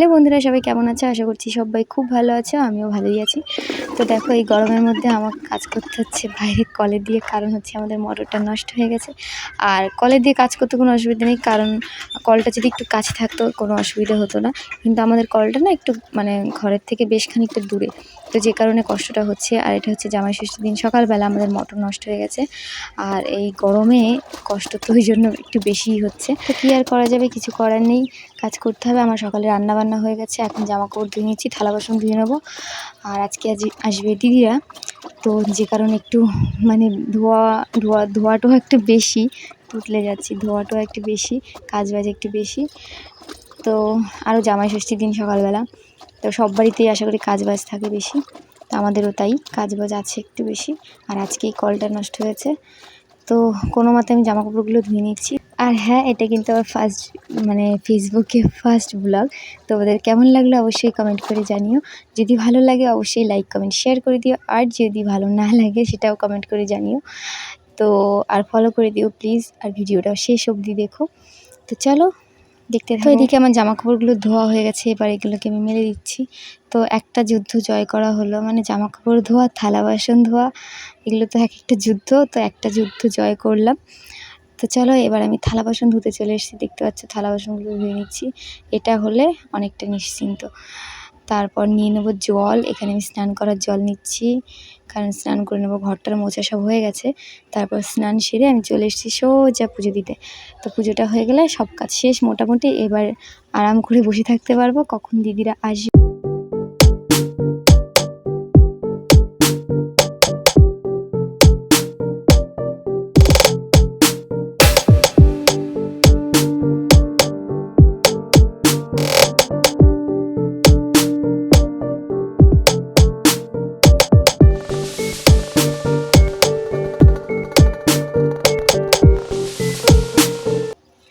Hello বন্ধুরা, সবাই কেমন আছে? আশা করছি সবাই খুব ভালো আছে, আমিও ভালোই আছি। তো দেখো, এই গরমের মধ্যে আমার কাজ করতে হচ্ছে বাইরে, কলে দিয়ে, কারণ হচ্ছে আমাদের মোটরটা নষ্ট হয়ে গেছে। আর কলে দিয়ে কাজ করতে কোনো অসুবিধা নেই, কারণ কলটা যদি একটু কাছে থাকতো কোনো অসুবিধা হতো না। কিন্তু আমাদের কলটা না একটু মানে ঘরের থেকে বেশ খানিকটা দূরে। তো যে কারণে কষ্টটা হচ্ছে, আর এটা হচ্ছে জামাই ষষ্ঠীর দিন। সকালবেলা আমাদের মোটর নষ্ট হয়ে গেছে, আর এই গরমে কষ্ট তো ওই জন্য একটু বেশিই হচ্ছে। তো কী আর করা যাবে? কিছু করার নেই। কাজ করতে হবে। আমার সকালে রান্না বান্না হয়ে গেছে। এখন জামা কাপড় ধুয়ে নিচ্ছি, থালা বাসন ধুয়ে নেব। আর আজকে আজ আসবে দিদিরা। তো যে কারণে একটু মানে ধোয়া ধোয়া ধোয়াটাও একটু বেশি, তুতলে যাচ্ছি। ধোয়াটাও একটু বেশি কাজ বাজ একটু বেশি। তো আরও জামাই ষষ্ঠীর দিন সকালবেলা। তো সব বাড়িতেই আশা করি কাজ বাজ থাকে বেশি। তো আমাদেরও তাই, কাজ বাজ আছে একটু বেশি। আর আজকে এই কলটা নষ্ট হয়েছে। তো কোনো মতে আমি জামা কাপড়গুলো ধুয়ে নিচ্ছি। আর হ্যাঁ এটা কিন্তু আমার ফার্স্ট মানে ফেসবুকে ফার্স্ট ব্লগ তো ওদের কেমন লাগল অবশ্যই কমেন্ট করে জানিও। যদি ভালো লাগে অবশ্যই লাইক কমেন্ট শেয়ার করে দিও। আর যদি ভালো না লাগে সেটাও কমেন্ট করে জানিও। তো আর ফলো করে দিও প্লিজ আর ভিডিওটাও শেষ অবধি দেখো। তো চলো দেখতে তো এদিকে আমার জামা কাপড়গুলো ধোয়া হয়ে গেছে এবার এগুলোকে আমি মেলে দিচ্ছি। তো একটা যুদ্ধ জয় করা হলো মানে জামা কাপড় ধোয়া থালা বাসন ধোয়া এগুলো তো এক একটা যুদ্ধ তো একটা যুদ্ধ জয় করলাম। তো চলো এবার আমি থালা বাসন ধুতে চলে এসেছি দেখতে পাচ্ছ থালা বাসনগুলো ধুয়ে নিচ্ছি। এটা হলে অনেকটা নিশ্চিন্ত। তারপর নিয়ে নেব জল। এখানে আমি স্নান করার জল নিচ্ছি। কারণ স্নান করে নেব, ঘরটার মোছা সব হয়ে গেছে। তারপর স্নান সেরে আমি চলে এসেছি সোজা পুজো দিতে। তো পুজোটা হয়ে গেলে সব কাজ শেষ। মোটামুটি এবার আরাম করে বসে থাকতে পারব। কখন দিদিরা আসবে।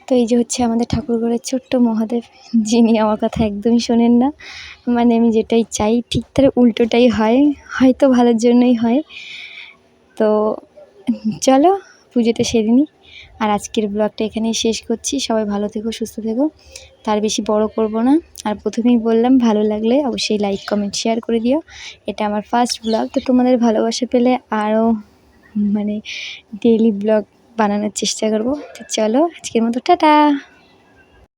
তো এই যে হচ্ছে আমাদের ঠাকুরঘরের ছোট্ট মহাদেব, যিনি আমার কথা একদমই শোনেন না। মানে আমি যেটাই চাই, ঠিক তার উল্টোটাই হয়, হয়তো ভালোর জন্যই হয়। তো চলো, পুজোটা সেরে নিই। আর আজকের ব্লগটা এখানেই শেষ করছি। সবাই ভালো থেকো, সুস্থ থেকো। তার বেশি বড় করব না। আর প্রথমেই বললাম, ভালো লাগলে অবশ্যই লাইক কমেন্ট শেয়ার করে দিও। এটা আমার ফার্স্ট ব্লগ তো তোমাদের ভালোবাসা পেলে আরও মানে ডেইলি ব্লগ বানানোর চেষ্টা করব। তো চলো আজকের মতো টাটা।